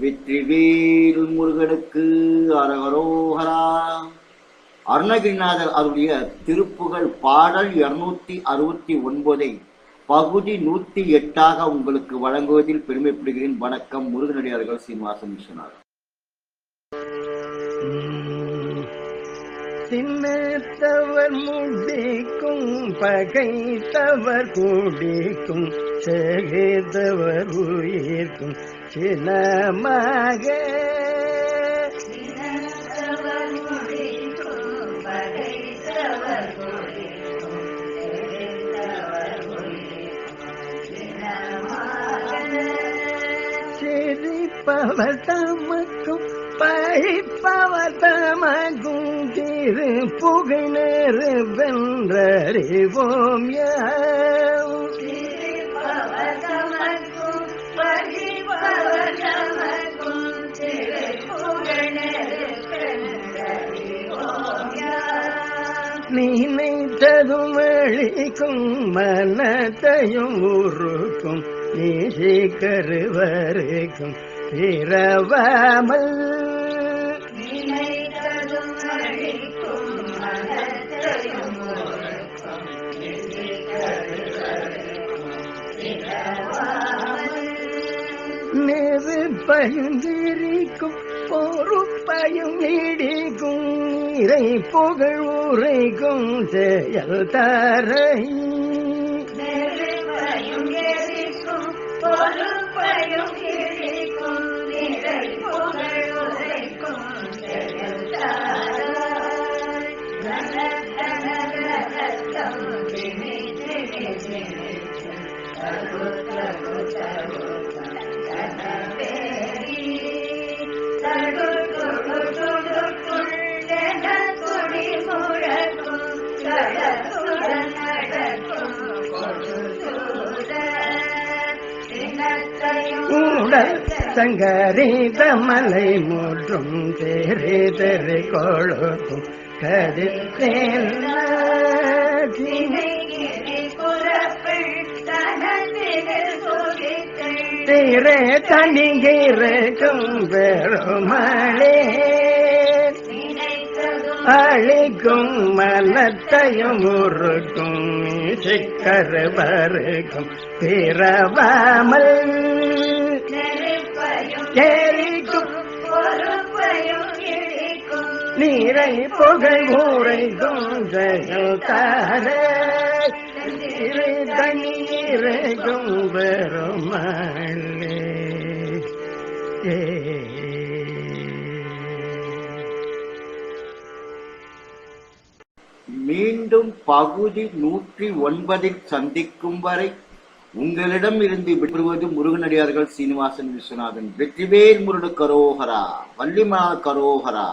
வெற்றிவேல் முருகனுக்கு அரகரோகரா. அருணகிரிநாதர் அவருடைய திருப்புகழ் பாடல் இருநூத்தி அறுபத்தி ஒன்பதை பகுதி நூத்தி எட்டாக உங்களுக்கு வழங்குவதில் பெருமைப்படுகிறேன். வணக்கம் முருகனடியார்கள் சீனிவாசன் விஸ்வநாதன் சின்னத்தவர் முடிக்கும் பகைத்தவர் குடிக்கும். செகைத்தவர் உயிர்க்கும் சினமாக. சிரிப்பவர் தமக்கும் பழிப்பவர் தமக்கும் திரு புகழ் வென்றறிவோம் யார்? நினைத்ததும் அழிக்கும் மனத்தையும் உருக்கும் நீசி கருவருக்கும் இரவாமல் நெருப்பையும் திரிக்கும் பொறுப்பையும் நீடிக்கும் இறை புகழ் உரைக்கும் செயல் தரை Thank you. உடல் சங்கரீத மலை மூற்றும் தேரே தெரு கொழுக்கும் கதிர்த்தேன் தீரே தனிகிறக்கும் பெருமளே அழிக்கும் மனத்தையும் உருக்கும் சிக்கருவருக்கும் பிறவாமல். நீரை புகை ஊரை ஜெயல் மீண்டும் பகுதி நூற்றி ஒன்பதில் சந்திக்கும் வரை உங்களிடம் இருந்து விடுவது முருகனடியார்கள் சீனிவாசன் விஸ்வநாதன் வெற்றிவேல் முருடு கரோகரா வள்ளிமலா கரோகரா.